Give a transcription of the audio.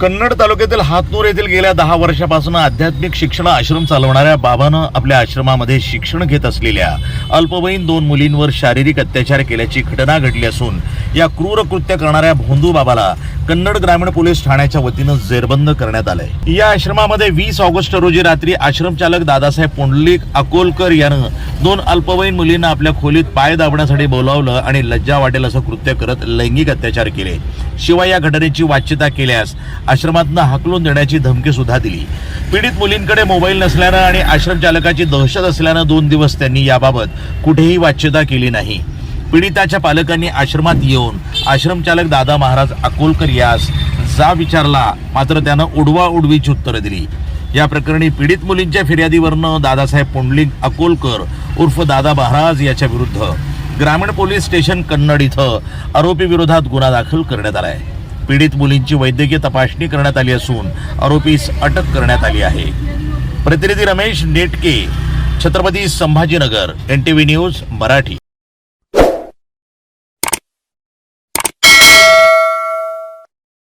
कन्नड तालुक्यातील हातनूर येथील गेल्या दहा वर्षापासून आध्यात्मिक शिक्षण आश्रम चालवणाऱ्या बाबानं आपल्या आश्रमामध्ये शिक्षण घेत असलेल्या अल्पवयीन दोन मुलींवर शारीरिक अत्याचार केल्याची घटना घडली असून या क्रूर कृत्य करणाऱ्या भोंदू बाबाला कन्नड ग्रामीण पोलीस ठाण्याच्या वतीनं जेरबंद करण्यात आलंय. या आश्रमामध्ये वीस ऑगस्ट रोजी रात्री आश्रम चालक दादासाहेब पुंडलिक अकोलकर यानं दोन अल्पवयीन मुलींना आपल्या खोलीत पाय दाबण्यासाठी बोलावलं आणि लज्जा वाटेल असं कृत्य करत लैंगिक अत्याचार केले. शिवाय या घटनेची वाच्यता केल्यास आश्रमातनं हाकलून देण्याची धमकी सुद्धा दिली. पीडित मुलींकडे मोबाईल नसल्यानं आणि आश्रम चालकाची दहशत असल्यानं दोन दिवस त्यांनी याबाबत कुठेही वाच्यता केली नाही. पीडिताच्या पालकांनी आश्रमात येऊन आश्रम चालक दादा महाराज अकोलकर यास जा विचारला मात्र त्यानं उडवा उडवीची उत्तरं दिली. या प्रकरणी पीडित मुलींच्या फिर्यादीवरनं दादासाहेब पुंडलिक अकोलकर उर्फ दादा महाराज याच्या विरुद्ध ग्रामीण पोलीस स्टेशन कन्नड इथं आरोपी विरोधात गुन्हा दाखल करण्यात आला आहे पीडित मुलींची वैद्यकीय तपासणी करण्यात आली असून आरोपीस अटक करण्यात आली आहे. प्रतिनिधी Ramesh Netke Chhatrapati Sambhajinagar N T V news Marathi.